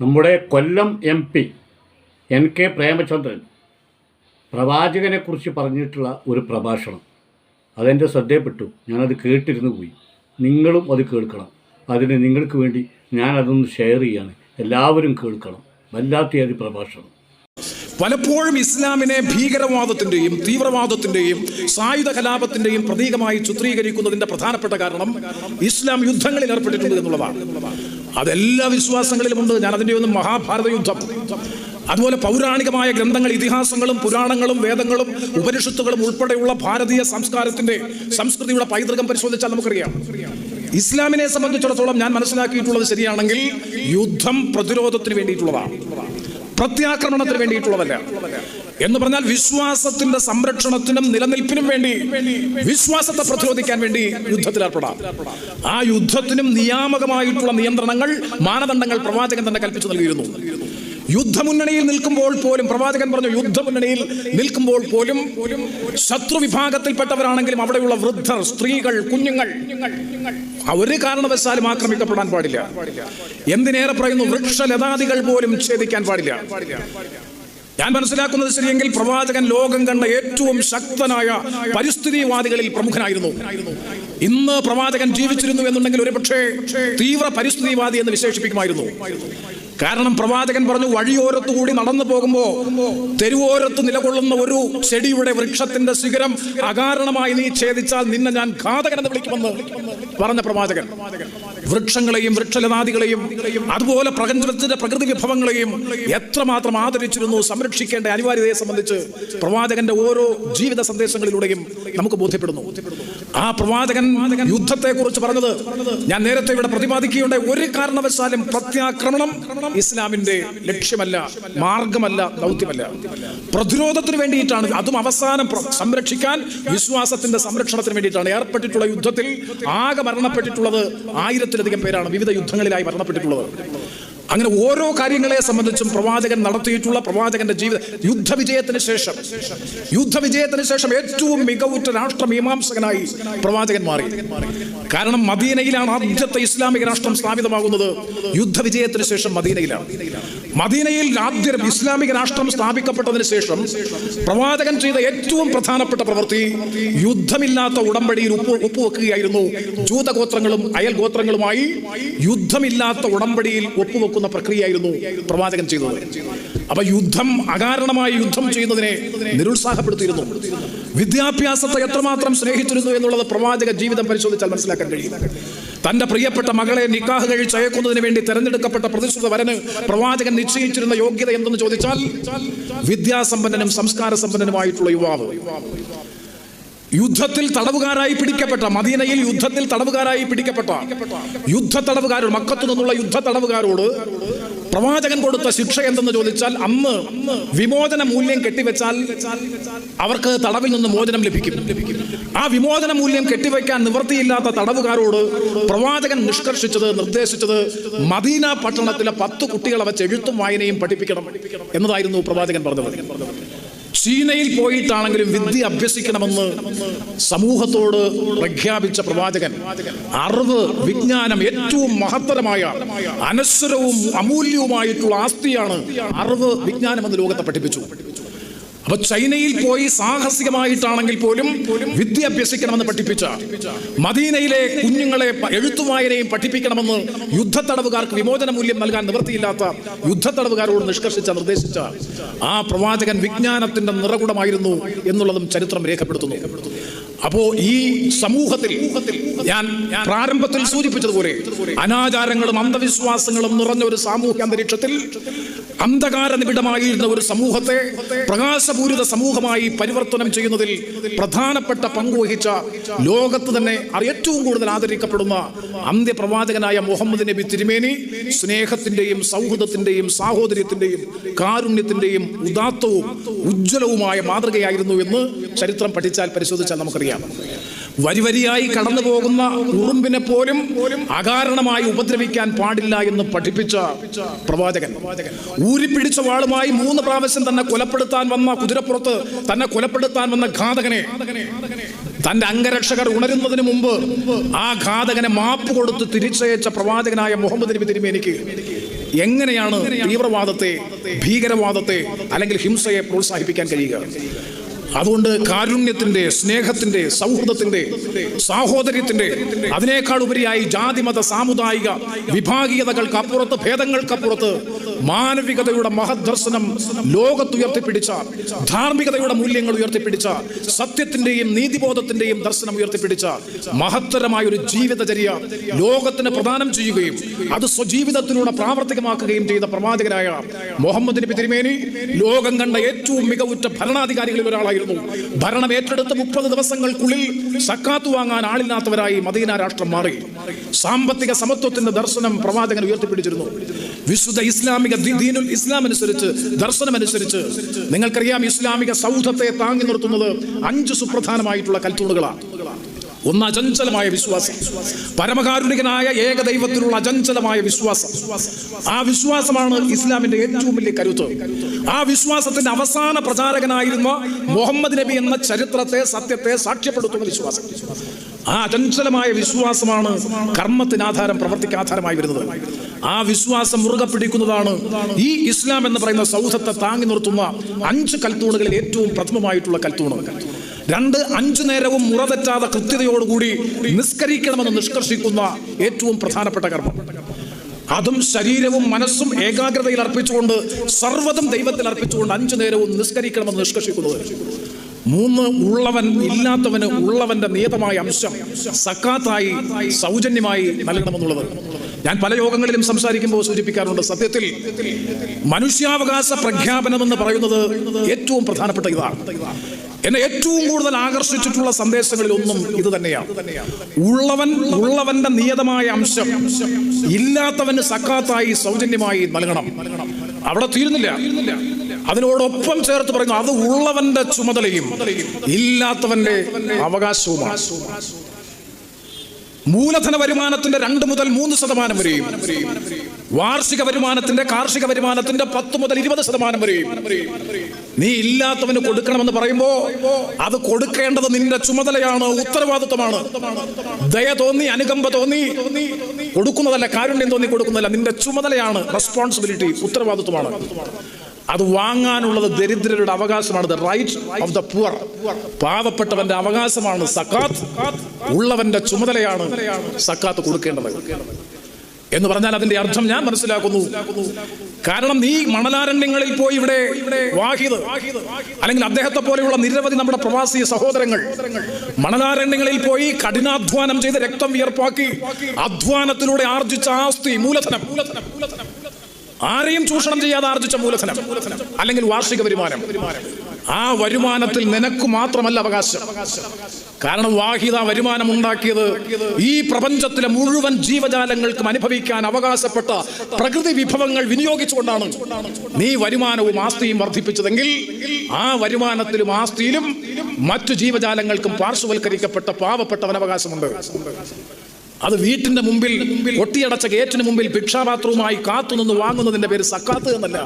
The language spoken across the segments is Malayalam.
നമ്മുടെ Kollam M P N K Premachandran പ്രവാചകനെക്കുറിച്ച് പറഞ്ഞിട്ടുള്ള ഒരു പ്രഭാഷണം. അതെന്റെ ശ്രദ്ധയിൽപ്പെട്ടു. ഞാനത് കേട്ടിരുന്നു പോയി. നിങ്ങളും അത് കേൾക്കണം. അതിന് നിങ്ങൾക്ക് വേണ്ടി ഞാനതൊന്ന് ഷെയർ ചെയ്യാണ്. എല്ലാവരും കേൾക്കണം. വല്ലാത്ത ഒരു പ്രഭാഷണം. പലപ്പോഴും ഇസ്ലാമിനെ ഭീകരവാദത്തിന്റെയും തീവ്രവാദത്തിന്റെയും സായുധ കലാപത്തിന്റെയും പ്രതീകമായി ചിത്രീകരിക്കുന്നതിന്റെ പ്രധാനപ്പെട്ട കാരണം ഇസ്ലാം യുദ്ധങ്ങളിൽ ഏർപ്പെട്ടിട്ടുണ്ട് എന്നുള്ളതാണ്. അതെല്ലാ വിശ്വാസങ്ങളിലുമുണ്ട് ഞാൻ അതിന്റെ ഒന്നും മഹാഭാരത യുദ്ധം. അതുപോലെ പൗരാണികമായ ഗ്രന്ഥങ്ങൾ ഇതിഹാസങ്ങളും പുരാണങ്ങളും വേദങ്ങളും ഉപനിഷത്തുകളും ഉൾപ്പെടെയുള്ള ഭാരതീയ സംസ്കാരത്തിന്റെ സംസ്കൃതിയുടെ പൈതൃകം പരിശോധിച്ചാൽ നമുക്കറിയാം. ഇസ്ലാമിനെ സംബന്ധിച്ചിടത്തോളം ഞാൻ മനസ്സിലാക്കിയിട്ടുള്ളത് ശരിയാണെങ്കിൽ യുദ്ധം പ്രതിരോധത്തിന് വേണ്ടിയിട്ടുള്ളതാണ്. പ്രത്യാക്രമണത്തിന് വേണ്ടിയിട്ടുള്ളതല്ല. എന്ന് പറഞ്ഞാൽ വിശ്വാസത്തിന്റെ സംരക്ഷണത്തിനും നിലനിൽപ്പിനും വേണ്ടി വിശ്വാസത്തെ പ്രതിരോധിക്കാൻ വേണ്ടി യുദ്ധത്തിൽ ഏർപ്പെടാം. ആ യുദ്ധത്തിനും നിയാമകമായിട്ടുള്ള നിയന്ത്രണങ്ങൾ മാനദണ്ഡങ്ങൾ പ്രവാചകൻ തന്നെ കൽപ്പിച്ചു നൽകിയിരുന്നു. യുദ്ധമുന്നണിയിൽ നിൽക്കുമ്പോൾ പോലും പ്രവാചകൻ പറഞ്ഞു യുദ്ധമുന്നണിയിൽ നിൽക്കുമ്പോൾ പോലും ശത്രു വിഭാഗത്തിൽപ്പെട്ടവരാണെങ്കിലും അവിടെയുള്ള വൃദ്ധർ സ്ത്രീകൾ കുഞ്ഞുങ്ങൾ ഒരു കാരണവശാലും ആക്രമിക്കപ്പെടാൻ പാടില്ല. എന്തിനേറെ പറയുന്നു? വൃക്ഷലതാദികൾ പോലും ഛേദിക്കാൻ പാടില്ല. ഞാൻ മനസ്സിലാക്കുന്നത് ശരിയെങ്കിൽ പ്രവാചകൻ ലോകം കണ്ട ഏറ്റവും ശക്തനായ പരിസ്ഥിതിവാദികളിൽ പ്രമുഖനായിരുന്നു. ഇന്ന് പ്രവാചകൻ ജീവിച്ചിരുന്നു എന്നുണ്ടെങ്കിൽ ഒരുപക്ഷെ തീവ്ര പരിസ്ഥിതിവാദി എന്ന് വിശേഷിപ്പിക്കുമായിരുന്നു. കാരണം പ്രവാചകൻ പറഞ്ഞു വഴിയോരത്തു കൂടി നടന്നു പോകുമ്പോൾ തെരുവോരത്ത് നിലകൊള്ളുന്ന ഒരു ചെടിയുടെ വൃക്ഷത്തിന്റെ ശിഖരം അകാരണമായി നീ ഛേദിച്ചാൽ നിന്നെ ഞാൻ ഘാതകനെന്ന് വിളിക്കുമെന്ന് പറഞ്ഞ പ്രവാചകൻ. വൃക്ഷങ്ങളെയും വൃക്ഷലതാദികളെയും അതുപോലെ പ്രപഞ്ചത്തിന്റെ പ്രകൃതി വിഭവങ്ങളെയും എത്രമാത്രം ആദരിച്ചിരുന്നു സംരക്ഷിക്കേണ്ട അനിവാര്യതയെ സംബന്ധിച്ച് പ്രവാചകന്റെ ഓരോ ജീവിത സന്ദേശങ്ങളിലൂടെയും നമുക്ക് ബോധ്യപ്പെടുന്നു. ആ പ്രവാചകൻ യുദ്ധത്തെ കുറിച്ച് പറഞ്ഞത് ഞാൻ നേരത്തെ ഇവിടെ പ്രതിപാദിക്കുകയുണ്ടായി ഒരു കാരണവശാലും പ്രത്യാക്രമണം ഇസ്ലാമിന്റെ ലക്ഷ്യമല്ല മാർഗമല്ല ദൗത്യമല്ല. പ്രതിരോധത്തിന് വേണ്ടിയിട്ടാണ് അതും അവസാനം സംരക്ഷിക്കാൻ വിശ്വാസത്തിന്റെ സംരക്ഷണത്തിന് വേണ്ടിയിട്ടാണ് ഏർപ്പെട്ടിട്ടുള്ള യുദ്ധത്തിൽ ആകെ മരണപ്പെട്ടിട്ടുള്ളത് ആയിരത്തിലധികം പേരാണ് വിവിധ യുദ്ധങ്ങളിലായി മരണപ്പെട്ടിട്ടുള്ളത്. അങ്ങനെ ഓരോ കാര്യങ്ങളെ സംബന്ധിച്ചും പ്രവാചകൻ നടത്തിയിട്ടുള്ള പ്രവാചകന്റെ ജീവിത യുദ്ധവിജയത്തിന് ശേഷം യുദ്ധവിജയത്തിന് ശേഷം ഏറ്റവും മികവുറ്റ രാഷ്ട്രമീമാംസകനായി പ്രവാചകൻ മാറി. കാരണം മദീനയിലാണ് ആദ്യത്തെ ഇസ്ലാമിക രാഷ്ട്രം സ്ഥാപിതമാകുന്നത്. യുദ്ധവിജയത്തിന് ശേഷം മദീനയിലാണ്. മദീനയിൽ ആദ്യ ഇസ്ലാമിക രാഷ്ട്രം സ്ഥാപിക്കപ്പെട്ടതിന് ശേഷം പ്രവാചകൻ ചെയ്ത ഏറ്റവും പ്രധാനപ്പെട്ട പ്രവൃത്തി യുദ്ധമില്ലാത്ത ഉടമ്പടിയിൽ ഉപ്പ് ഒപ്പുവെക്കുകയായിരുന്നു. ജൂതഗോത്രങ്ങളും അയൽഗോത്രങ്ങളുമായി യുദ്ധമില്ലാത്ത ഉടമ്പടിയിൽ ഒപ്പുവെക്കുന്ന പ്രക്രിയയായിരുന്നു പ്രവാചകൻ ചെയ്തത്. അപ്പൊ യുദ്ധം അകാരണമായി യുദ്ധം ചെയ്യുന്നതിനെ നിരുത്സാഹപ്പെടുത്തിയിരുന്നു. വിദ്യാഭ്യാസത്തെ എത്രമാത്രം സ്നേഹിച്ചിരുന്നു എന്നുള്ളത് പ്രവാചക ജീവിതം പരിശോധിച്ചാൽ മനസ്സിലാക്കാൻ കഴിയും. തന്റെ പ്രിയപ്പെട്ട മകളെ നിക്കാഹ് കഴിച്ച് അയക്കുന്നതിന് വേണ്ടി തെരഞ്ഞെടുക്കപ്പെട്ട പ്രതിശ്രുത വരന് പ്രവാചകൻ നിശ്ചയിച്ചിരുന്ന യോഗ്യത എന്തെന്ന് ചോദിച്ചാൽ വിദ്യാസമ്പന്നനും സംസ്കാര സമ്പന്നനുമായിട്ടുള്ള യുവാവ്. യുദ്ധത്തിൽ തടവുകാരായി പിടിക്കപ്പെട്ട മദീനയിൽ യുദ്ധത്തിൽ തടവുകാരായി പിടിക്കപ്പെട്ട യുദ്ധ തടവുകാരോട് മക്കത്തു നിന്നുള്ള യുദ്ധ തടവുകാരോട് പ്രവാചകൻ കൊടുത്ത ശിക്ഷ എന്തെന്ന് ചോദിച്ചാൽ അന്ന് വിമോചന മൂല്യം കെട്ടിവെച്ചാൽ അവർക്ക് തടവിൽ നിന്ന് മോചനം ലഭിക്കും. ആ വിമോചന മൂല്യം കെട്ടിവെക്കാൻ നിവൃത്തിയില്ലാത്ത തടവുകാരോട് പ്രവാചകൻ നിഷ്കർഷിച്ചത് നിർദ്ദേശിച്ചത് മദീന പട്ടണത്തിലെ പത്ത് കുട്ടികളെ വെച്ച് എഴുത്തും വായനയും പഠിപ്പിക്കണം എന്നതായിരുന്നു പ്രവാചകൻ പറഞ്ഞത്. ചീനയിൽ പോയിട്ടാണെങ്കിലും വിദ്യ അഭ്യസിക്കണമെന്ന് സമൂഹത്തോട് പ്രഖ്യാപിച്ച പ്രവാചകൻ അറിവ് വിജ്ഞാനം ഏറ്റവും മഹത്തരമായ അനശ്വരവും അമൂല്യവുമായിട്ടുള്ള ആസ്തിയാണ് അറിവ് വിജ്ഞാനം എന്ന് ലോകത്തെ പഠിപ്പിച്ചു. അപ്പൊ ചൈനയിൽ പോയി സാഹസികമായിട്ടാണെങ്കിൽ പോലും വിദ്യ അഭ്യസിക്കണമെന്ന് പഠിപ്പിച്ച മദീനയിലെ കുഞ്ഞുങ്ങളെ എഴുത്തുവായനയും പഠിപ്പിക്കണമെന്ന് യുദ്ധത്തടവുകാർക്ക് വിമോചന മൂല്യം നൽകാൻ നിവൃത്തിയില്ലാത്ത യുദ്ധത്തടവുകാരോട് നിഷ്കർഷിച്ച നിർദ്ദേശിച്ച ആ പ്രവാചകൻ വിജ്ഞാനത്തിന്റെ നിറകുടമായിരുന്നു എന്നുള്ളതും ചരിത്രം രേഖപ്പെടുത്തുന്നു. അപ്പോ ഈ സമൂഹത്തിൽ ഞാൻ പ്രാരംഭത്തിൽ സൂചിപ്പിച്ചതുപോലെ അനാചാരങ്ങളും അന്ധവിശ്വാസങ്ങളും നിറഞ്ഞ ഒരു സാമൂഹ്യ അന്തരീക്ഷത്തിൽ അന്ധകാര നിബിഡമായിരുന്ന ഒരു സമൂഹത്തെ പ്രകാശപൂരിത സമൂഹമായി പരിവർത്തനം ചെയ്യുന്നതിൽ പ്രധാനപ്പെട്ട പങ്കുവഹിച്ച ലോകത്ത് തന്നെ ഏറ്റവും കൂടുതൽ ആദരിക്കപ്പെടുന്ന അന്ത്യപ്രവാചകനായ മുഹമ്മദ് നബി തിരുമേനി സ്നേഹത്തിന്റെയും സൗഹൃദത്തിന്റെയും സാഹോദര്യത്തിന്റെയും കാരുണ്യത്തിന്റെയും ഉദാത്തവും ഉജ്ജ്വലവുമായ മാതൃകയായിരുന്നു എന്ന് ചരിത്രം പഠിച്ചാൽ പരിശോധിച്ചാൽ നമുക്കറിയാം. വരി വരിയായി കടന്നു പോകുന്ന ഉറുമ്പിനെ പോലും അകാരണമായി ഉപദ്രവിക്കാൻ പാടില്ല എന്ന് പഠിപ്പിച്ച പ്രവാചകൻ. ഊരിപ്പിടിച്ച വാളുമായി മൂന്ന് പ്രാവശ്യം തന്നെ കൊലപ്പെടുത്താൻ വന്ന കുതിരപ്പുറത്ത് തന്നെ കൊലപ്പെടുത്താൻ വന്ന ഘാതകനെ തന്റെ അംഗരക്ഷകർ ഉണരുന്നതിന് മുമ്പ് ആ ഘാതകനെ മാപ്പ് കൊടുത്ത് തിരിച്ചയച്ച പ്രവാചകനായ മുഹമ്മദ് നബി തിരുമേനിക്ക് എങ്ങനെയാണ് തീവ്രവാദത്തെ ഭീകരവാദത്തെ അല്ലെങ്കിൽ ഹിംസയെ പ്രോത്സാഹിപ്പിക്കാൻ കഴിയുക? അതുകൊണ്ട് കാരുണ്യത്തിന്റെ സ്നേഹത്തിന്റെ സൗഹൃദത്തിന്റെ സാഹോദര്യത്തിന്റെ അതിനേക്കാൾ ഉപരിയായി ജാതിമത സാമുദായിക വിഭാഗീയതകൾക്ക് അപ്പുറത്ത് ഭേദങ്ങൾക്കപ്പുറത്ത് മാനവികതയുടെ മഹദർശനം ലോകത്തുയർത്തിപ്പിടിച്ച ധാർമ്മികതയുടെ മൂല്യങ്ങൾ ഉയർത്തിപ്പിടിച്ച സത്യത്തിന്റെയും നീതിബോധത്തിന്റെയും ദർശനം ഉയർത്തിപ്പിടിച്ച മഹത്തരമായ ഒരു ജീവിതചര്യ ലോകത്തിന് പ്രദാനം ചെയ്യുകയും അത് സ്വജീവിതത്തിലൂടെ പ്രാവർത്തികമാക്കുകയും ചെയ്ത പ്രവാചകനായ മുഹമ്മദ് നബി തിരുമേനി ലോകം കണ്ട ഏറ്റവും മികവുറ്റ ഭരണാധികാരികളിൽ ഒരാളായിരുന്നു. ഭരണം ഏറ്റെടുത്ത മുപ്പത് ദിവസങ്ങൾക്കുള്ളിൽ സക്കാത്ത് വാങ്ങാൻ ആളില്ലാത്തവരായി മദീന രാഷ്ട്രം മാറി. സാമ്പത്തിക സമത്വത്തിന്റെ ദർശനം പ്രവാചകൻ ഉയർത്തിപ്പിടിച്ചിരുന്നു. വിശുദ്ധ ഇസ്ലാമിക ദീനുൽ ഇസ്ലാം അനുസരിച്ച് ദർശനം അനുസരിച്ച്. നിങ്ങൾക്കറിയാം ഇസ്ലാമിക സൗധത്തെ താങ്ങി നിർത്തുന്നത് അഞ്ച് സുപ്രധാനമായിട്ടുള്ള കൽത്തൂണുകളാണ്. ഒന്ന് അചഞ്ചലമായ വിശ്വാസം. പരമകാരുണികനായ ഏകദൈവത്തിലുള്ള അചഞ്ചലമായ വിശ്വാസം. ആ വിശ്വാസമാണ് ഇസ്ലാമിന്റെ ഏറ്റവും വലിയ കരുത്ത്. ആ വിശ്വാസത്തിന്റെ അവസാന പ്രചാരകനായിരുന്ന മുഹമ്മദ് നബി എന്ന ചരിത്രത്തെ സത്യത്തെ സാക്ഷ്യപ്പെടുത്തുന്ന വിശ്വാസം. ആ അചഞ്ചലമായ വിശ്വാസമാണ് കർമ്മത്തിന് ആധാരം പ്രവർത്തിക്ക് ആധാരമായി വരുന്നത്. ആ വിശ്വാസം മുറുകെ പിടിക്കുന്നതാണ് ഈ ഇസ്ലാം എന്ന് പറയുന്ന സൗഹൃദത്തെ താങ്ങി നിർത്തുന്ന അഞ്ച് കൽത്തൂണുകളിൽ ഏറ്റവും പ്രഥമമായിട്ടുള്ള കൽത്തൂണ്. രണ്ട് അഞ്ചു നേരവും മുറതെറ്റാതെ കൃത്യതയോടുകൂടി നിസ്കരിക്കണമെന്ന് നിഷ്കർഷിക്കുന്ന ഏറ്റവും പ്രധാനപ്പെട്ട കർമ്മം. അതും ശരീരവും മനസ്സും ഏകാഗ്രതയിൽ അർപ്പിച്ചുകൊണ്ട് സർവതും ദൈവത്തിൽ അർപ്പിച്ചുകൊണ്ട് അഞ്ചു നേരവും നിസ്കരിക്കണമെന്ന് നിഷ്കർഷിക്കുന്നത്. മൂന്ന് ഉള്ളവൻ ഇല്ലാത്തവന് ഉള്ളവന്റെ നിയതമായ അംശം സക്കാത്തായി സൗജന്യമായി നൽകണമെന്നുള്ളത്. ഞാൻ പല യോഗങ്ങളിലും സംസാരിക്കുമ്പോൾ സൂചിപ്പിക്കാറുണ്ട് സത്യത്തിൽ മനുഷ്യാവകാശ പ്രഖ്യാപനം എന്ന് പറയുന്നത് ഏറ്റവും പ്രധാനപ്പെട്ട ഇതാണ്. എന്നെ ഏറ്റവും കൂടുതൽ ആകർഷിച്ചിട്ടുള്ള സന്ദേശങ്ങളിൽ ഒന്നും ഇത് തന്നെയാണ്. ഉള്ളവൻ ഉള്ളവന്റെ നിയതമായ അംശം ഇല്ലാത്തവന് സക്കാത്തായി സൗജന്യമായി നൽകണം. അവിടെ തീരുന്നില്ല. അതിനോടൊപ്പം ചേർത്ത് പറയുന്നു അത് ഉള്ളവന്റെ ചുമതലയും ഇല്ലാത്തവന്റെ അവകാശവുമാണ്. മൂലധന വരുമാനത്തിന്റെ രണ്ട് മുതൽ മൂന്ന് ശതമാനം വരെയും വാർഷിക വരുമാനത്തിന്റെ കാർഷിക വരുമാനത്തിന്റെ പത്ത് മുതൽ ഇരുപത് ശതമാനം വരെയും നീ ഇല്ലാത്തവന് കൊടുക്കണമെന്ന് പറയുമ്പോ അത് കൊടുക്കേണ്ടത് നിന്റെ ചുമതലയാണ് ഉത്തരവാദിത്വമാണ്. ദയ തോന്നി അനുകമ്പ തോന്നി. കൊടുക്കുന്നതല്ല കാരുണ്യം തോന്നി കൊടുക്കുന്നതല്ല നിന്റെ ചുമതലയാണ് റെസ്പോൺസിബിലിറ്റി ഉത്തരവാദിത്വമാണ്. അത് വാങ്ങാനുള്ളത് ദരിദ്രരുടെ അവകാശമാണ് the right of the poor പാവപ്പെട്ടവന്റെ അവകാശമാണ് സക്കാത്ത്. ഉള്ളവന്റെ ചുമതലയാണ് സക്കാത്ത് കൊടുക്കേണ്ടത്. എന്ന് പറഞ്ഞാൽ അതിന്റെ അർത്ഥം ഞാൻ മനസ്സിലാക്കുന്നു. കാരണം നീ മണലാരണ്യങ്ങളിൽ പോയി ഇവിടെ വാഹിദ് അല്ലെങ്കിൽ അദ്ദേഹത്തെ പോലെയുള്ള നിരവധി നമ്മുടെ പ്രവാസി സഹോദരങ്ങൾ മണലാരണ്യങ്ങളിൽ പോയി കഠിനാധ്വാനം ചെയ്ത് രക്തം വിയർപ്പാക്കി അധ്വാനത്തിലൂടെ ആർജിച്ച ആസ്തി മൂലധനം. ആരെയും ചൂഷണം ചെയ്യാതെ ആർജിച്ച മൂലധനം അല്ലെങ്കിൽ വാർഷിക വരുമാനം. ആ വരുമാനത്തിൽ നിനക്ക് മാത്രമല്ല അവകാശം. കാരണം വാഹിദ വരുമാനം ഉണ്ടാക്കിയത് ഈ പ്രപഞ്ചത്തിലെ മുഴുവൻ ജീവജാലങ്ങൾക്കും അനുഭവിക്കാൻ അവകാശപ്പെട്ട പ്രകൃതി വിഭവങ്ങൾ വിനിയോഗിച്ചുകൊണ്ടാണ് നീ വരുമാനവും ആസ്തിയും വർദ്ധിപ്പിച്ചതെങ്കിൽ ആ വരുമാനത്തിലും ആസ്തിയിലും മറ്റു ജീവജാലങ്ങൾക്കും പാർശ്വവൽക്കരിക്കപ്പെട്ട പാവപ്പെട്ടവൻ അവകാശമുണ്ട്. അത് വീട്ടിന്റെ മുമ്പിൽ ഒട്ടിയടച്ച ഗേറ്റിന് മുമ്പിൽ ഭിക്ഷാപാത്രവുമായി കാത്തുനിന്ന് വാങ്ങുന്നതിന്റെ പേര് സക്കാത്ത് എന്നല്ല.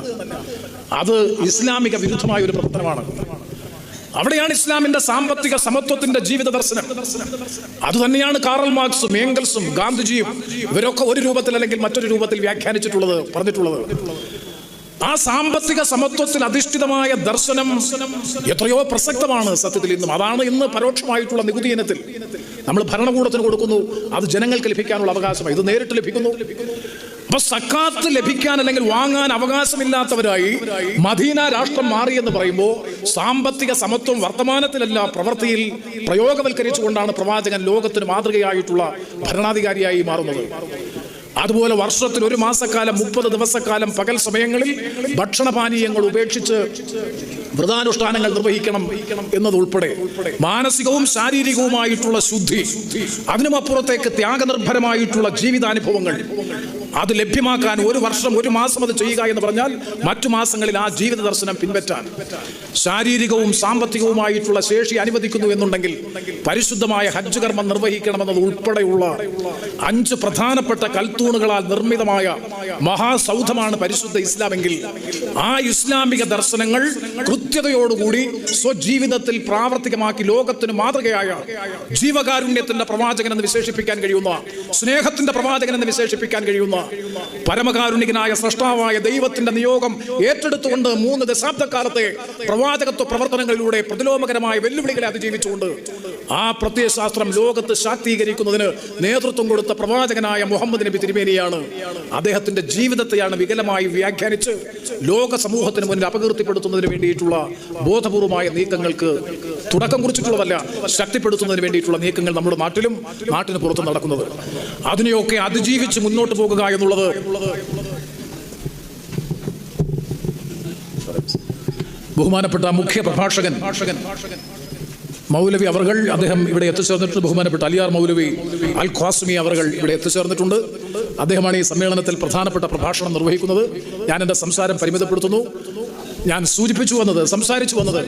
അത് ഇസ്ലാമിക വിരുദ്ധമായ ഒരു പ്രവർത്തനമാണ്. അവിടെയാണ് ഇസ്ലാമിന്റെ സാമ്പത്തിക സമത്വത്തിന്റെ ജീവിത ദർശനം. അത് തന്നെയാണ് കാറൽ മാർക്സും ഏംഗൽസും ഗാന്ധിജിയും ഇവരൊക്കെ ഒരു രൂപത്തിൽ അല്ലെങ്കിൽ മറ്റൊരു രൂപത്തിൽ വ്യാഖ്യാനിച്ചിട്ടുള്ളത് പറഞ്ഞിട്ടുള്ളത്. ആ സാമ്പത്തിക സമത്വത്തിൽ അധിഷ്ഠിതമായ ദർശനം എത്രയോ പ്രസക്തമാണ് സത്യത്തിൽ ഇന്നും. അതാണ് ഇന്ന് പരോക്ഷമായിട്ടുള്ള നികുതി ഇനത്തിൽ. നമ്മൾ ഭരണകൂടത്തിന് കൊടുക്കുന്നു. അത് ജനങ്ങൾക്ക് ലഭിക്കാനുള്ള അവകാശമായി. ഇത് നേരിട്ട് ലഭിക്കുന്നു. അപ്പൊ സക്കാത്ത് ലഭിക്കാൻ അല്ലെങ്കിൽ വാങ്ങാൻ അവകാശമില്ലാത്തവരായി മദീന രാഷ്ട്രം മാറി എന്ന് പറയുമ്പോൾ സാമ്പത്തിക സമത്വം വർത്തമാനത്തിലല്ല പ്രവൃത്തിയിൽ പ്രയോഗവൽക്കരിച്ചുകൊണ്ടാണ് പ്രവാചകൻ ലോകത്തിന് മാതൃകയായിട്ടുള്ള ഭരണാധികാരിയായി മാറുന്നത്. അതുപോലെ വർഷത്തിൽ ഒരു മാസക്കാലം മുപ്പത് ദിവസക്കാലം പകൽ സമയങ്ങളിൽ ഭക്ഷണപാനീയങ്ങൾ ഉപേക്ഷിച്ച് വ്രതാനുഷ്ഠാനങ്ങൾ നിർവഹിക്കണം എന്നതുൾപ്പെടെ മാനസികവും ശാരീരികവുമായിട്ടുള്ള ശുദ്ധി അതിനുമപ്പുറത്തേക്ക് ത്യാഗനിർഭരമായിട്ടുള്ള ജീവിതാനുഭവങ്ങൾ അത് ലഭ്യമാക്കാൻ ഒരു വർഷം ഒരു മാസം അത് ചെയ്യുക എന്ന് പറഞ്ഞാൽ മറ്റു മാസങ്ങളിൽ ആ ജീവിത ദർശനം പിൻപറ്റാൻ. ശാരീരികവും സാമ്പത്തികവുമായിട്ടുള്ള ശേഷി അനുവദിക്കുന്നു എന്നുണ്ടെങ്കിൽ പരിശുദ്ധമായ ഹജ്ജ് കർമ്മം നിർവഹിക്കണമെന്നത് ഉൾപ്പെടെയുള്ള അഞ്ച് പ്രധാനപ്പെട്ട കൽത്തൂണുകളാൽ നിർമ്മിതമായ മഹാസൗധമാണ് പരിശുദ്ധ ഇസ്ലാമെങ്കിൽ ആ ഇസ്ലാമിക ദർശനങ്ങൾ കൃത്യതയോടുകൂടി സ്വജീവിതത്തിൽ പ്രാവർത്തികമാക്കി ലോകത്തിന് മാതൃകയായ ജീവകാരുണ്യത്തിന്റെ പ്രവാചകൻ എന്ന് വിശേഷിപ്പിക്കാൻ കഴിയുന്ന സ്നേഹത്തിന്റെ പ്രവാചകൻ എന്ന് വിശേഷിപ്പിക്കാൻ കഴിയുന്ന പരമകാരുണികനായ സൃഷ്ടാവായ ദൈവത്തിന്റെ നിയോഗം ഏറ്റെടുത്തുകൊണ്ട് മൂന്ന് ദശാബ്ദക്കാലത്തെ പ്രവാചകത്വ പ്രവർത്തനങ്ങളിലൂടെ പ്രതിലോമകരമായ വെല്ലുവിളികളെ അതിജീവിച്ചുകൊണ്ട് ആ പ്രത്യയശാസ്ത്രം ലോകത്ത് ശാക്തീകരിക്കുന്നതിന് നേതൃത്വം കൊടുത്ത പ്രവാചകനായ മുഹമ്മദ് നബി തിരുമേനിയാണ്. അദ്ദേഹത്തിന്റെ ജീവിതത്തെയാണ് വികലമായി വ്യാഖ്യാനിച്ച് ലോക സമൂഹത്തിന് മുന്നിൽ അപകീർത്തിപ്പെടുത്തുന്നതിന് വേണ്ടിയിട്ടുള്ള ബോധപൂർവമായ നീക്കങ്ങൾക്ക് തുടക്കം കുറിച്ചിട്ടുള്ളതല്ല ശക്തിപ്പെടുത്തുന്നതിന് വേണ്ടിയിട്ടുള്ള നീക്കങ്ങൾ നമ്മുടെ നാട്ടിലും നാട്ടിന് പുറത്തും നടക്കുന്നത്. അതിനെയൊക്കെ അതിജീവിച്ച് മുന്നോട്ട് പോകുക എന്നുള്ളത്. ബഹുമാനപ്പെട്ട മുഖ്യ പ്രഭാഷകൻ മൗലവി അവർകൾ അദ്ദേഹം ഇവിടെ എത്തിച്ചേർന്നിട്ടുണ്ട്. ബഹുമാനപ്പെട്ട അലിയാർ മൗലവി അൽ ഖാസ്മി അവർകൾ ഇവിടെ എത്തിച്ചേർന്നിട്ടുണ്ട്. അദ്ദേഹമാണ് ഈ സമ്മേളനത്തിൽ പ്രധാനപ്പെട്ട പ്രഭാഷണം നിർവഹിക്കുന്നത്. ഞാൻ എന്റെ സംസാരം പരിമിതപ്പെടുത്തുന്നു. ഞാൻ സൂചിപ്പിച്ചു വന്നത് സംസാരിച്ചു വന്നത്.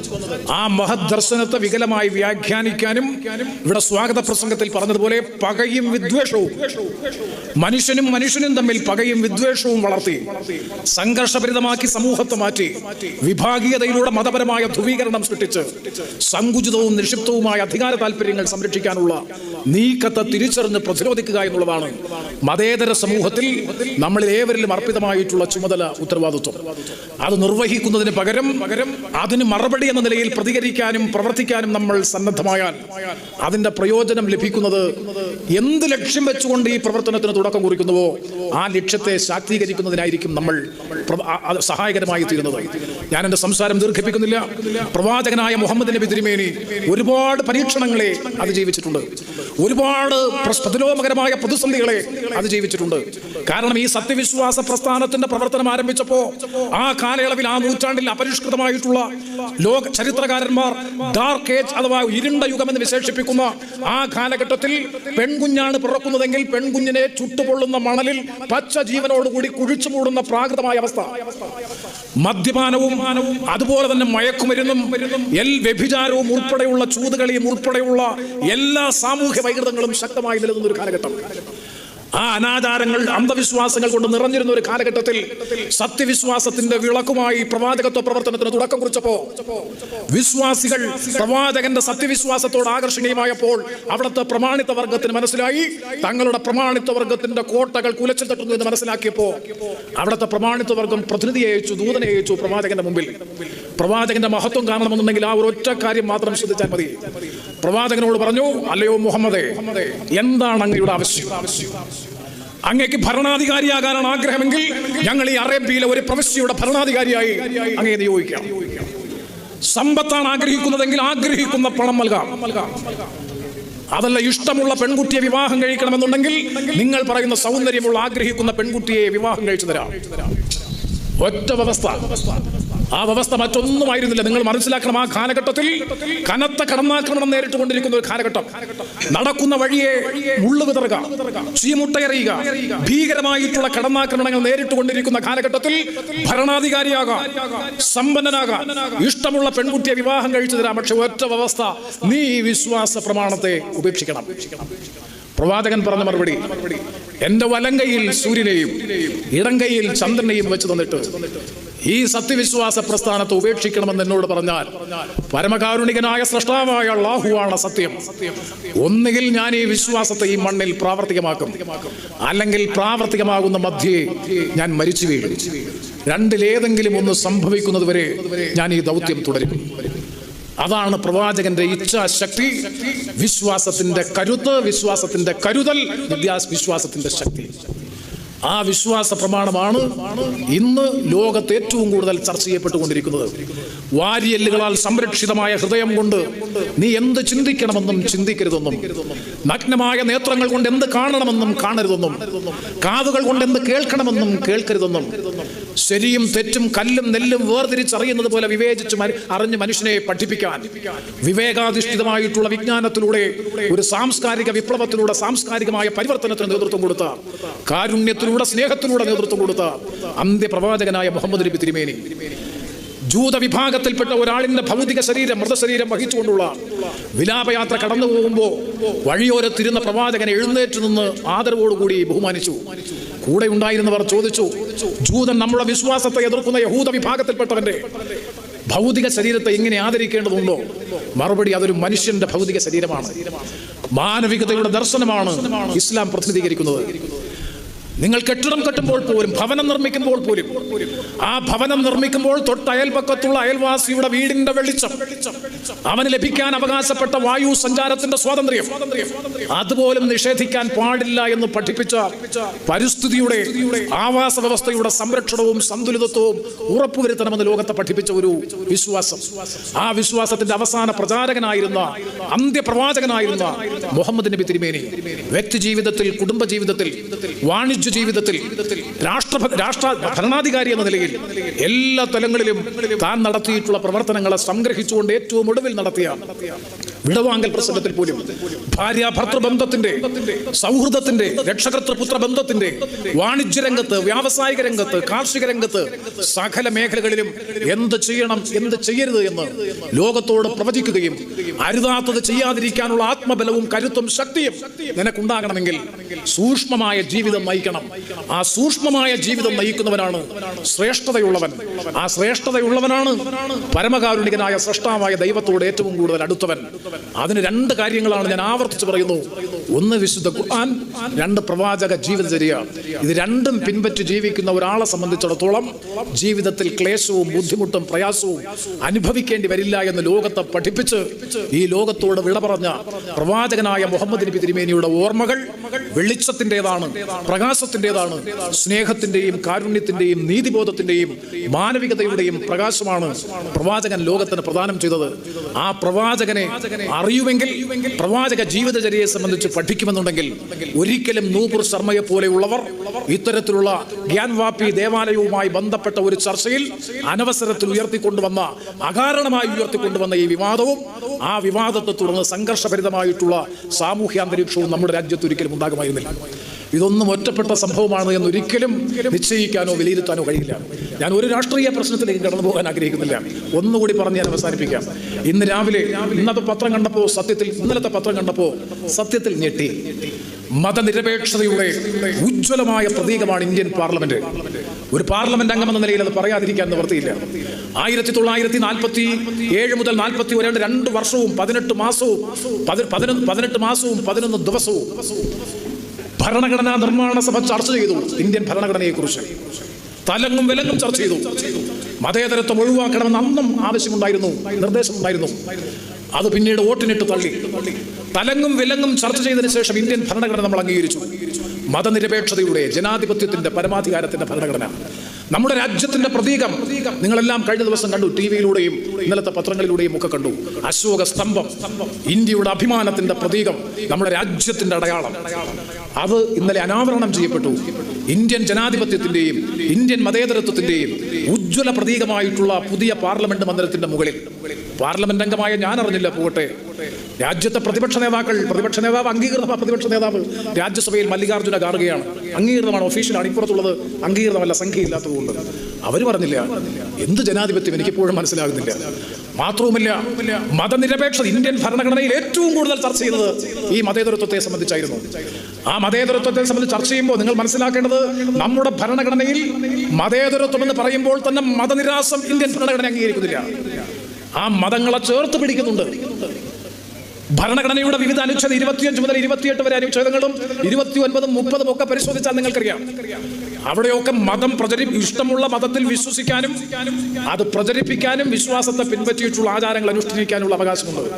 ആ മഹത് ദർശനത്തെ വികലമായി വ്യാഖ്യാനിക്കാനും ഇവിടെ സ്വാഗത പ്രസംഗത്തിൽ പറഞ്ഞതുപോലെ പകയും വിദ്വേഷവും മനുഷ്യനും മനുഷ്യനും തമ്മിൽ പകയും വിദ്വേഷവും വളർത്തി സംഘർഷഭരിതമാക്കി സമൂഹത്തെ മാറ്റി വിഭാഗീയതയിലൂടെ മതപരമായ ധ്രുവീകരണം സൃഷ്ടിച്ച് സങ്കുചിതവും നിക്ഷിപ്തവുമായ അധികാര താല്പര്യങ്ങൾ സംരക്ഷിക്കാനുള്ള നീക്കത്തെ തിരിച്ചറിഞ്ഞ് പ്രതിരോധിക്കുക എന്നുള്ളതാണ് മതേതര സമൂഹത്തിൽ നമ്മളിൽ ഏവരിലും അർപ്പിതമായിട്ടുള്ള ചുമതല ഉത്തരവാദിത്വം. അത് നിർവഹിക്കുന്നതിന് പകരം പകരം അതിന് മറുപടി എന്ന നിലയിൽ പ്രതികരിക്കാനും പ്രവർത്തിക്കാനും നമ്മൾ സന്നദ്ധമായാൽ അതിന്റെ പ്രയോജനം ലഭിക്കുന്നത് എന്ത് ലക്ഷ്യം വെച്ചുകൊണ്ട് ഈ പ്രവർത്തനത്തിന് തുടക്കം കുറിക്കുന്നുവോ ആ ലക്ഷ്യത്തെ ശാക്തീകരിക്കുന്നതിനായിരിക്കും നമ്മൾ സഹായകരമായി തീരുന്നത്. ഞാൻ എന്റെ സംസാരം ദീർഘിപ്പിക്കുന്നില്ല. പ്രവാചകനായ മുഹമ്മദ് നബി തിരുമേനി ഒരുപാട് പരീക്ഷണങ്ങളെ അതിജീവിച്ചിട്ടുണ്ട് ഒരുപാട് പ്രതിലോമകരമായ പ്രതിസന്ധികളെ അതിജീവിച്ചിട്ടുണ്ട് കാരണം ഈ സത്യവിശ്വാസ പ്രസ്ഥാനത്തിന്റെ പ്രവർത്തനം ആരംഭിച്ചപ്പോ ആ കാലയളവിൽ ആ നൂറ്റാണ്ടിൽ അപരിഷ്കൃതമായിട്ടുള്ള ലോക ചരിത്രകാരന്മാർ ഡാർക്ക് ഏജ് അഥവാ ഇരുണ്ട യുഗം എന്ന് വിശേഷിപ്പിക്കുന്ന ആ കാലഘട്ടത്തിൽ പെൺകുഞ്ഞാണ് പിറക്കുന്നതെങ്കിൽ പെൺകുഞ്ഞിനെ ചുട്ടുപൊള്ളുന്ന മണലിൽ പച്ച ജീവനോടുകൂടി കുഴിച്ചു മൂടുന്ന പ്രാകൃതമായ അവസ്ഥ. മദ്യപാനവും അതുപോലെ തന്നെ മയക്കുമരുന്നും എൽ വ്യഭിചാരവും ഉൾപ്പെടെയുള്ള ചൂതുകളിയും ഉൾപ്പെടെയുള്ള എല്ലാ സാമൂഹ്യ വൈകൃതങ്ങളും ശക്തമായി നിലനിന്ന ഒരു കാലഘട്ടം. ആ അനാചാരങ്ങൾ അന്ധവിശ്വാസങ്ങൾ കൊണ്ട് നിറഞ്ഞിരുന്ന ഒരു കാലഘട്ടത്തിൽ സത്യവിശ്വാസത്തിന്റെ വിളക്കുമായി പ്രവാചകത്വ പ്രവർത്തനത്തിന് തുടക്കം കുറിച്ചപ്പോ വിശ്വാസികൾ പ്രവാചകന്റെ സത്യവിശ്വാസത്തോട് ആകർഷണീയമായപ്പോൾ അവിടുത്തെ പ്രമാണിത്ത വർഗത്തിന് മനസ്സിലായി. തങ്ങളുടെ പ്രമാണിത്വ വർഗത്തിന്റെ കോട്ടകൾ കുലച്ചു തട്ടുന്നു എന്ന് മനസ്സിലാക്കിയപ്പോ അവിടുത്തെ പ്രമാണിത്വ വർഗം പ്രതിനിധിയെ അയച്ചു ദൂതനെ അയച്ചു പ്രവാചകന്റെ മുമ്പിൽ. പ്രവാചകന്റെ മഹത്വം കാണണമെന്നുണ്ടെങ്കിൽ ആ ഒരു ഒറ്റ കാര്യം മാത്രം ശ്രദ്ധിച്ചാൽ മതി. പ്രവാചകനോട് പറഞ്ഞു അല്ലയോ മുഹമ്മദേ എന്താണ് അങ്ങയുടെ ആവശ്യം? അങ്ങേക്ക് ഭരണാധികാരിയാകാനാണ് ആഗ്രഹമെങ്കിൽ ഞങ്ങൾ ഈ അറേബ്യയിലെ ഒരു പ്രവിശ്യയുടെ ഭരണാധികാരിയായി അങ്ങേ നിയോഗിക്കാം. സമ്പത്താണ് ആഗ്രഹിക്കുന്നതെങ്കിൽ ആഗ്രഹിക്കുന്ന പണം നൽകാം. അതല്ല ഇഷ്ടമുള്ള പെൺകുട്ടിയെ വിവാഹം കഴിക്കണമെന്നുണ്ടെങ്കിൽ നിങ്ങൾ പറയുന്ന സൗന്ദര്യമുള്ള ആഗ്രഹിക്കുന്ന പെൺകുട്ടിയെ വിവാഹം കഴിച്ചു തരാം. ഒറ്റ വ്യവസ്ഥ. ആ വ്യവസ്ഥ മറ്റൊന്നുമായിരുന്നില്ല. നിങ്ങൾ മനസ്സിലാക്കണം ആ കാലഘട്ടത്തിൽ കനത്ത കടന്നാക്രമണം നേരിട്ട് കൊണ്ടിരിക്കുന്ന ഒരു കാലഘട്ടം. നടക്കുന്ന വഴിയെ ഉള്ളു വിതറുക ചീമുട്ടയെറിയുക ഭീകരമായിട്ടുള്ള കടന്നാക്രമണങ്ങൾ നേരിട്ട് കൊണ്ടിരിക്കുന്ന കാലഘട്ടത്തിൽ ഭരണാധികാരിയാകാം സമ്പന്നനാകാം ഇഷ്ടമുള്ള പെൺകുട്ടിയെ വിവാഹം കഴിച്ചു തരാം. പക്ഷെ ഒറ്റ വ്യവസ്ഥ നീ ഈ വിശ്വാസ പ്രമാണത്തെ ഉപേക്ഷിക്കണം. പ്രവാചകൻ പറഞ്ഞ മറുപടി എന്റെ വലങ്കയിൽ സൂര്യനെയും ഇടങ്കയിൽ ചന്ദ്രനെയും വെച്ച് തന്നിട്ട് ഈ സത്യവിശ്വാസ പ്രസ്ഥാനത്തെ ഉപേക്ഷിക്കണമെന്ന് എന്നോട് പറഞ്ഞാൽ പരമകാരുണികനായ സൃഷ്ടാവായ അള്ളാഹുവാണ് സത്യം. ഒന്നുകിൽ ഞാൻ ഈ വിശ്വാസത്തെ ഈ മണ്ണിൽ പ്രാവർത്തികമാക്കും. അല്ലെങ്കിൽ പ്രാവർത്തികമാകുന്ന മധ്യേ ഞാൻ മരിച്ചു വീഴും. രണ്ടിലേതെങ്കിലും ഒന്ന് സംഭവിക്കുന്നത് വരെ ഞാൻ ഈ ദൗത്യം തുടരും. അതാണ് പ്രവാചകന്റെ ഇച്ഛാശക്തി വിശ്വാസത്തിന്റെ കരുത്ത് വിശ്വാസത്തിന്റെ കരുതൽ വിദ്യാ- വിശ്വാസത്തിന്റെ ശക്തി. ആ വിശ്വാസ പ്രമാണമാണ് ഇന്ന് ലോകത്ത് ഏറ്റവും കൂടുതൽ ചർച്ച ചെയ്യപ്പെട്ടുകൊണ്ടിരിക്കുന്നത്. വാരിയല്ലുകളാൽ സംരക്ഷിതമായ ഹൃദയം കൊണ്ട് നീ എന്ത് ചിന്തിക്കണമെന്നും ചിന്തിക്കരുതെന്നും നഗ്നമായ നേത്രങ്ങൾ കൊണ്ട് എന്ത് കാണണമെന്നും കാണരുതെന്നും കാതുകൾ കൊണ്ട് എന്ത് കേൾക്കണമെന്നും കേൾക്കരുതെന്നും ശരിയും തെറ്റും കല്ലും നെല്ലും വേർതിരിച്ചറിയുന്നത് പോലെ വിവേചിച്ച് അറിഞ്ഞ് മനുഷ്യനെ പഠിപ്പിക്കാൻ. വിവേകാധിഷ്ഠിതമായിട്ടുള്ള വിജ്ഞാനത്തിലൂടെ ഒരു സാംസ്കാരിക വിപ്ലവത്തിലൂടെ സാംസ്കാരികമായ പരിവർത്തനത്തിന് നേതൃത്വം കൊടുത്ത കാരുണ്യത്തിലൂടെ സ്നേഹത്തിലൂടെ നേതൃത്വം കൊടുത്ത അന്ത്യപ്രവാചകനായ മുഹമ്മദ് നബി തിരുമേനി. ജൂത വിഭാഗത്തിൽപ്പെട്ട ഒരാളിന്റെ ഭൗതിക ശരീരം മൃതശരീരം വഹിച്ചുകൊണ്ടുള്ള വിലാപയാത്ര കടന്നു പോകുമ്പോൾ വഴിയോരത്തിരുന്ന പ്രവാചകനെ എഴുന്നേറ്റ് നിന്ന് ആദരവോടുകൂടി ബഹുമാനിച്ചു. കൂടെ ഉണ്ടായിരുന്നവർ ചോദിച്ചു ജൂതൻ നമ്മുടെ വിശ്വാസത്തെ എതിർക്കുന്ന യഹൂദ വിഭാഗത്തിൽപ്പെട്ടവന്റെ ഭൗതിക ശരീരത്തെ ഇങ്ങനെ ആദരിക്കേണ്ടതുണ്ടോ? മറുപടി അതൊരു മനുഷ്യന്റെ ഭൗതിക ശരീരമാണ്. മാനവികതയുടെ ദർശനമാണ് ഇസ്ലാം പ്രതിനിധീകരിക്കുന്നത്. നിങ്ങൾ കെട്ടിടം കെട്ടുമ്പോൾ പോലും ഭവനം നിർമ്മിക്കുമ്പോൾ പോലും ആ ഭവനം നിർമ്മിക്കുമ്പോൾ തൊട്ട് അയൽപക്കത്തുള്ള അയൽവാസിയുടെ വീടിന്റെ വെളിച്ചം അവന് ലഭിക്കാൻ അവകാശപ്പെട്ട വായു സഞ്ചാരത്തിന്റെ സ്വാതന്ത്ര്യം. അതുപോലും നിഷേധിക്കാൻ പാടില്ല എന്ന് പഠിപ്പിച്ച പരിസ്ഥിതിയുടെ ആവാസ വ്യവസ്ഥയുടെ സംരക്ഷണവും സന്തുലിതത്വവും ഉറപ്പുവരുത്തണമെന്ന് ലോകത്തെ പഠിപ്പിച്ച ഒരു വിശ്വാസം. ആ വിശ്വാസത്തിന്റെ അവസാന പ്രചാരകനായിരുന്ന അന്ത്യപ്രവാചകനായിരുന്ന മുഹമ്മദ് നബി തിരുമേനി. വ്യക്തി ജീവിതത്തിൽ കുടുംബ ജീവിതത്തിൽ വാണിജ്യ ജീവിതത്തിൽ രാഷ്ട്ര രാഷ്ട്ര ഭരണാധികാരി എന്ന നിലയിൽ എല്ലാ തലങ്ങളിലും താൻ നടത്തിയിട്ടുള്ള പ്രവർത്തനങ്ങളെ സംഗ്രഹിച്ചുകൊണ്ട് ഏറ്റവും ഒടുവിൽ നടത്തിയ വിടവാങ്കൽ പ്രസംഗത്തിൽ പോലും ഭാര്യ ഭർത്തൃ ഭർത്തൃബന്ധത്തിന്റെ സൗഹൃദത്തിന്റെ രക്ഷകർത്തൃപുത്ര ബന്ധത്തിന്റെ വാണിജ്യ രംഗത്ത് വ്യാവസായിക രംഗത്ത് കാർഷിക രംഗത്ത് സകല മേഖലകളിലും എന്ത് ചെയ്യണം എന്ത് ചെയ്യരുത് എന്ന് ലോകത്തോട് പ്രവചിക്കുകയും അരുതാത്തത് ചെയ്യാതിരിക്കാനുള്ള ആത്മബലവും കരുത്തും ശക്തിയും നിനക്കുണ്ടാകണമെങ്കിൽ സൂക്ഷ്മമായ ജീവിതം നയിക്കണം. ആ സൂക്ഷ്മമായ ജീവിതം നയിക്കുന്നവനാണ് ശ്രേഷ്ഠതയുള്ളവൻ. ആ ശ്രേഷ്ഠതയുള്ളവനാണ് പരമകാരുണികനായ സൃഷ്ടാവായ ദൈവത്തോട് ഏറ്റവും കൂടുതൽ അടുത്തവൻ. അതിന് രണ്ട് കാര്യങ്ങളാണ് ഞാൻ ആവർത്തിച്ച് പറയുന്നു. ഒന്ന് വിശുദ്ധ ഖുർആൻ രണ്ട് പ്രവാചക ജീവിതചര്യ ഇത് രണ്ടും പിൻപറ്റി ജീവിക്കുന്ന ഒരാളെ സംബന്ധിച്ചിടത്തോളം ജീവിതത്തിൽ ക്ലേശവും ബുദ്ധിമുട്ടും പ്രയാസവും അനുഭവിക്കേണ്ടി വരില്ല എന്ന് ലോകത്തെ പഠിപ്പിച്ച് ഈ ലോകത്തോട് വിട പറഞ്ഞ പ്രവാചകനായ മുഹമ്മദ് നബി തിരുമേനിയുടെ ഓർമ്മകൾ വെളിച്ചത്തിന്റെതാണ് പ്രകാശത്തിന്റെതാണ് സ്നേഹത്തിന്റെയും കാരുണ്യത്തിന്റെയും നീതിബോധത്തിന്റെയും മാനവികതയുടെയും പ്രകാശമാണ് പ്രവാചകൻ ലോകത്തിന് പ്രദാനം ചെയ്തത്. ആ പ്രവാചകനെ അറിയുമെങ്കിൽ പ്രവാചക ജീവിതചര്യയെ സംബന്ധിച്ച് പഠിക്കുമെന്നുണ്ടെങ്കിൽ ഒരിക്കലും നൂപുർ ശർമ്മയെ പോലെയുള്ളവർ ഇത്തരത്തിലുള്ള ഗ്യാൻവാപ്പി ദേവാലയവുമായി ബന്ധപ്പെട്ട ഒരു ചർച്ചയിൽ അനവസരത്തിൽ ഉയർത്തിക്കൊണ്ടുവന്ന അകാരണമായി ഉയർത്തിക്കൊണ്ടുവന്ന ഈ വിവാദവും ആ വിവാദത്തെ തുടർന്ന് സംഘർഷഭരിതമായിട്ടുള്ള സാമൂഹ്യ അന്തരീക്ഷവും നമ്മുടെ രാജ്യത്ത് ഒരിക്കലും ഉണ്ടാകുമായിരുന്നില്ല. ഇതൊന്നും ഒറ്റപ്പെട്ട സംഭവമാണ് എന്ന് ഒരിക്കലും നിശ്ചയിക്കാനോ വിലയിരുത്താനോ കഴിയില്ല. ഞാൻ ഒരു രാഷ്ട്രീയ പ്രശ്നത്തിലേക്ക് കടന്നു പോകാൻ ആഗ്രഹിക്കുന്നില്ല. ഒന്നുകൂടി പറഞ്ഞ് ഞാൻ അവസാനിപ്പിക്കാം. ഇന്ന് രാവിലെ ഇന്നത്തെ പത്രം കണ്ടപ്പോൾ സത്യത്തിൽ ഇന്നലത്തെ പത്രം കണ്ടപ്പോൾ സത്യത്തിൽ ഞെട്ടി. മതനിരപേക്ഷതയുടെ ഉജ്ജ്വലമായ പ്രതീകമാണ് ഇന്ത്യൻ പാർലമെന്റ്. ഒരു പാർലമെന്റ് അംഗമെന്ന നിലയിൽ അത് പറയാതിരിക്കാൻ നിവൃത്തിയില്ല ആയിരത്തി തൊള്ളായിരത്തി നാൽപ്പത്തി ഏഴ് മുതൽ നാൽപ്പത്തി ഒരാണ്ട് രണ്ട് വർഷവും പതിനെട്ട് മാസവും പതിനെട്ട് മാസവും പതിനൊന്ന് ദിവസവും ഭരണഘടനാ നിർമ്മാണ സഭ ചർച്ച ചെയ്തു. ഇന്ത്യൻ ഭരണഘടനയെക്കുറിച്ച്. തലങ്ങും വിലങ്ങും ചർച്ച ചെയ്തു. മതേതരത്വം ഒഴിവാക്കണമെന്ന് അന്നും ആവശ്യമുണ്ടായിരുന്നു നിർദ്ദേശം ഉണ്ടായിരുന്നു അത് പിന്നീട് വോട്ടിനിട്ട് തള്ളി. തലങ്ങും വിലങ്ങും ചർച്ച ചെയ്തതിനു ശേഷം ഇന്ത്യൻ ഭരണഘടന നമ്മൾ അംഗീകരിച്ചു. മതനിരപേക്ഷതയുടെ ജനാധിപത്യത്തിന്റെ പരമാധികാരത്തിന്റെ ഭരണഘടന. നമ്മുടെ രാജ്യത്തിന്റെ പ്രതീകം. നിങ്ങളെല്ലാം കഴിഞ്ഞ ദിവസം കണ്ടു ടി വിയിലൂടെയും ഇന്നലത്തെ പത്രങ്ങളിലൂടെയും ഒക്കെ കണ്ടു. അശോക സ്തംഭം ഇന്ത്യയുടെ അഭിമാനത്തിന്റെ പ്രതീകം നമ്മുടെ രാജ്യത്തിന്റെ അടയാളം. അത് ഇന്നലെ അനാവരണം ചെയ്യപ്പെട്ടു. ഇന്ത്യൻ ജനാധിപത്യത്തിന്റെയും ഇന്ത്യൻ മതേതരത്വത്തിന്റെയും ഉജ്ജ്വല പ്രതീകമായിട്ടുള്ള പുതിയ പാർലമെന്റ് മന്ദിരത്തിന്റെ മുകളിൽ. പാർലമെന്റ് അംഗമായ ഞാൻ അറിഞ്ഞില്ല പോകട്ടെ. രാജ്യത്തെ പ്രതിപക്ഷ നേതാക്കൾ പ്രതിപക്ഷ നേതാവ് അംഗീകൃത പ്രതിപക്ഷ നേതാവ് രാജ്യസഭയിൽ മല്ലികാർജുന ഖാർഗെയാണ് അംഗീകൃതമാണ് ഒഫീഷ്യലാണ് ഇപ്പുറത്തുള്ളത് അംഗീകൃതമല്ല സംഖ്യയില്ലാത്തതുകൊണ്ട് അവർ പറഞ്ഞില്ല എന്ത് ജനാധിപത്യം എനിക്കിപ്പോഴും മനസ്സിലാകുന്നില്ല. മാത്രവുമില്ല മതനിരപേക്ഷത ഇന്ത്യൻ ഭരണഘടനയിൽ ഏറ്റവും കൂടുതൽ ചർച്ച ചെയ്തത് ഈ മതേതരത്വത്തെ സംബന്ധിച്ചായിരുന്നു. ആ മതേതരത്വത്തെ സംബന്ധിച്ച് ചർച്ച ചെയ്യുമ്പോൾ നിങ്ങൾ മനസ്സിലാക്കേണ്ടത് നമ്മുടെ ഭരണഘടനയിൽ മതേതരത്വം എന്ന് പറയുമ്പോൾ തന്നെ മതനിരാസം ഇന്ത്യൻ ഭരണഘടന അംഗീകരിക്കുന്നില്ല. ആ മതങ്ങളെ ചേർത്ത് പിടിക്കുന്നുണ്ട്. ഭരണഘടനയുടെ വിവിധ അനുച്ഛേദം ഇരുപത്തിയഞ്ച് മുതൽ ഇരുപത്തിയെട്ട് വരെ അനുച്ഛേദങ്ങളും ഇരുപത്തി ഒൻപതും മുപ്പതും ഒക്കെ പരിശോധിച്ചാൽ നിങ്ങൾക്കറിയാം. അവിടെയൊക്കെ മതം പ്രചരി ഇഷ്ടമുള്ള മതത്തിൽ വിശ്വസിക്കാനും അത് പ്രചരിപ്പിക്കാനും വിശ്വാസത്തെ പിൻപറ്റിയിട്ടുള്ള ആചാരങ്ങൾ അനുഷ്ഠിക്കാനുള്ള അവകാശമുണ്ട്.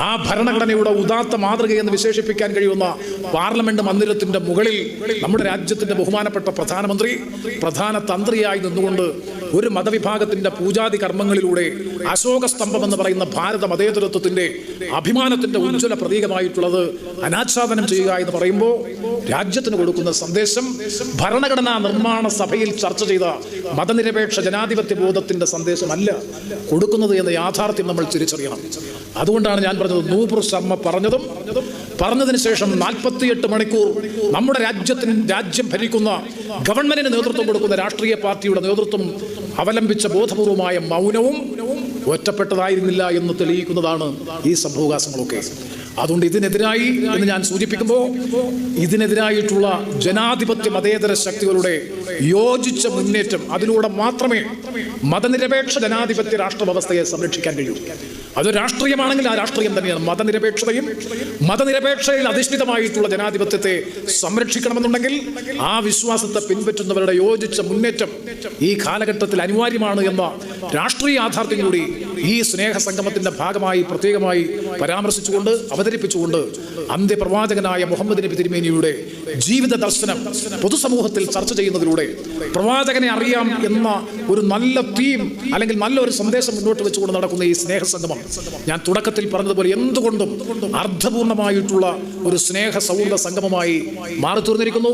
ആ ഭരണഘടനയുടെ ഉദാത്ത മാതൃകയെന്ന് വിശേഷിപ്പിക്കാൻ കഴിയുന്ന പാർലമെന്റ് മന്ദിരത്തിന്റെ മുകളിൽ നമ്മുടെ രാജ്യത്തിന്റെ ബഹുമാനപ്പെട്ട പ്രധാനമന്ത്രി പ്രധാന തന്ത്രിയായി നിന്നുകൊണ്ട് ഒരു മതവിഭാഗത്തിന്റെ പൂജാതി കർമ്മങ്ങളിലൂടെ അശോക സ്തംഭം എന്ന് പറയുന്ന ഭാരത മതേതരത്വത്തിന്റെ അഭിമാനത്തിന്റെ ഉജ്ജ്വല പ്രതീകമായിട്ടുള്ളത് അനാച്ഛാദനം ചെയ്യുക എന്ന് പറയുമ്പോൾ രാജ്യത്തിന് കൊടുക്കുന്ന സന്ദേശം ഭരണഘടനാ നിർമ്മാണ സഭയിൽ ചർച്ച ചെയ്ത മതനിരപേക്ഷ ജനാധിപത്യ ബോധത്തിന്റെ സന്ദേശമല്ല കൊടുക്കുന്നത് എന്ന യാഥാർത്ഥ്യം നമ്മൾ തിരിച്ചറിയണം. അതുകൊണ്ടാണ് ഞാൻ പറഞ്ഞത് നൂപുർ ശർമ്മ പറഞ്ഞതും പറഞ്ഞതിന് ശേഷം നാൽപ്പത്തിയെട്ട് മണിക്കൂർ നമ്മുടെ രാജ്യത്തിന് രാജ്യം ഭരിക്കുന്ന ഗവൺമെന്റിന് നേതൃത്വം കൊടുക്കുന്ന രാഷ്ട്രീയ പാർട്ടിയുടെ നേതൃത്വം അവലംബിച്ച ബോധപൂർവമായ മൗനവും ഒറ്റപ്പെട്ടതായിരുന്നില്ല എന്ന് തെളിയിക്കുന്നതാണ് ഈ സംഭവകാശങ്ങളൊക്കെ. അതുകൊണ്ട് ഇതിനെതിരായി എന്ന് ഞാൻ സൂചിപ്പിക്കുമ്പോൾ ഇതിനെതിരായിട്ടുള്ള ജനാധിപത്യ മതേതര ശക്തികളുടെ യോജിച്ച മുന്നേറ്റം അതിലൂടെ മാത്രമേ മതനിരപേക്ഷ ജനാധിപത്യ രാഷ്ട്ര വ്യവസ്ഥയെ സംരക്ഷിക്കാൻ കഴിയൂ. അത് രാഷ്ട്രീയമാണെങ്കിൽ ആ രാഷ്ട്രീയം തന്നെയാണ്. മതനിരപേക്ഷതയും മതനിരപേക്ഷതയിൽ അധിഷ്ഠിതമായിട്ടുള്ള ജനാധിപത്യത്തെ സംരക്ഷിക്കണമെന്നുണ്ടെങ്കിൽ ആ വിശ്വാസത്തെ പിൻപറ്റുന്നവരുടെ യോജിച്ച മുന്നേറ്റം ഈ കാലഘട്ടത്തിൽ അനിവാര്യമാണ് എന്ന രാഷ്ട്രീയ യാഥാർത്ഥ്യം കൂടി ഈ സ്നേഹ സംഗമത്തിന്റെ ഭാഗമായി പ്രത്യേകമായി പരാമർശിച്ചുകൊണ്ട് അവതരിപ്പിച്ചുകൊണ്ട് അന്ത്യപ്രവാചകനായ മുഹമ്മദ് നബി തിരുമേനിയുടെ ജീവിത ദർശനം പൊതുസമൂഹത്തിൽ ചർച്ച ചെയ്യുന്നതിലൂടെ പ്രവാചകനെ അറിയാം എന്ന ഒരു നല്ല തീം അല്ലെങ്കിൽ നല്ലൊരു സന്ദേശം മുന്നോട്ട് വെച്ചുകൊണ്ട് നടക്കുന്ന ഈ സ്നേഹ സംഗമം ഞാൻ തുടക്കത്തിൽ പറഞ്ഞതുപോലെ എന്തുകൊണ്ടും അർത്ഥപൂർണമായിട്ടുള്ള ഒരു സ്നേഹ സൗഹൃദ സംഗമമായി മാറി തീർന്നിരിക്കുന്നു